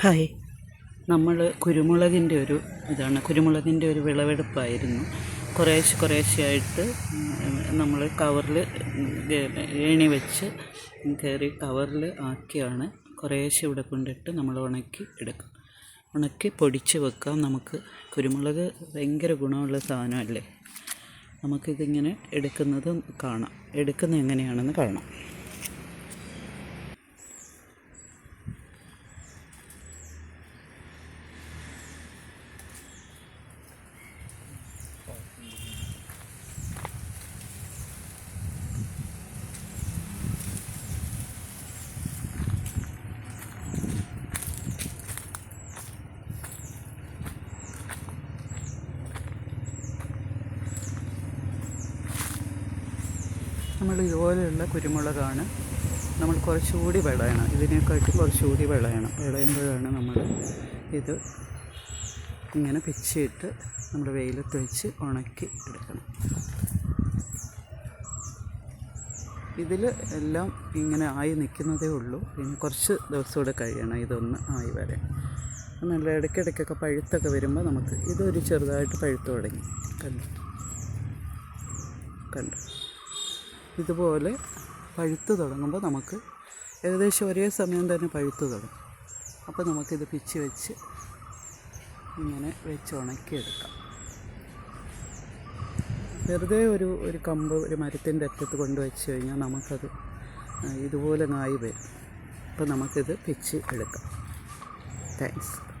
Hi. നമ്മൾ കുരുമുളകിന്റെ ഒരു ഇതാണ്. കുരുമുളകിന്റെ ഒരു വിളവെടുപ്പായിരുന്നു. കുറേശ്ശെ കുറേശ്ശെയായിട്ട് നമ്മൾ കവറിൽ ഏണി വെച്ച് കയറി കവറിൽ ആക്കിയാണ് കുറേശ്ശെ ഇവിടെ കൊണ്ടിട്ട് നമ്മൾ ഉണക്കി എടുക്കും ഉണക്കി പൊടിച്ച് വെക്കാം നമുക്ക് കുരുമുളക് ഭയങ്കര ഗുണമുള്ള സാധനമല്ലേ? നമുക്കിതിങ്ങനെ എടുക്കുന്നത് കാണാം. എടുക്കുന്നത് എങ്ങനെയാണെന്ന് കാണാം. നമ്മൾ ഇതുപോലെയുള്ള കുരുമുളകാണ്. നമ്മൾ കുറച്ചുകൂടി വിളയണം. ഇതിനെക്കാട്ടും കുറച്ചുകൂടി വിളയണം. വിളയുമ്പോഴാണ് നമ്മൾ ഇത് ഇങ്ങനെ പിച്ചിട്ട് നമ്മൾ വെയിലത്ത് വെച്ച് ഉണക്കി എടുക്കണം. ഇതിൽ എല്ലാം ഇങ്ങനെ ആയി നിൽക്കുന്നതേ ഉള്ളൂ. പിന്നെ കുറച്ച് ദിവസം കൂടെ കഴിയണം ഇതൊന്ന് ആയി വരെ നല്ല ഇടയ്ക്കിടയ്ക്കൊക്കെ പഴുത്തൊക്കെ വരുമ്പോൾ നമുക്ക് ഇതൊരു ചെറുതായിട്ട് പഴുത്ത് തുടങ്ങി. കണ്ടു? കണ്ടു? ഇതുപോലെ പഴുത്ത് തുടങ്ങുമ്പോൾ നമുക്ക് ഏകദേശം ഒരേ സമയം തന്നെ പഴുത്ത് തുടങ്ങും. അപ്പോൾ നമുക്കിത് പിച്ച് വെച്ച് ഇങ്ങനെ വെച്ച് ഉണക്കിയെടുക്കാം. വെറുതെ ഒരു ഒരു കമ്പ് ഒരു മരത്തിന്റെ അറ്റത്ത് കൊണ്ട് വെച്ച് കഴിഞ്ഞാൽ നമുക്കത് ഇതുപോലെ നായി വരും. അപ്പോൾ നമുക്കിത് പിച്ച് എടുക്കാം. താങ്ക്സ്.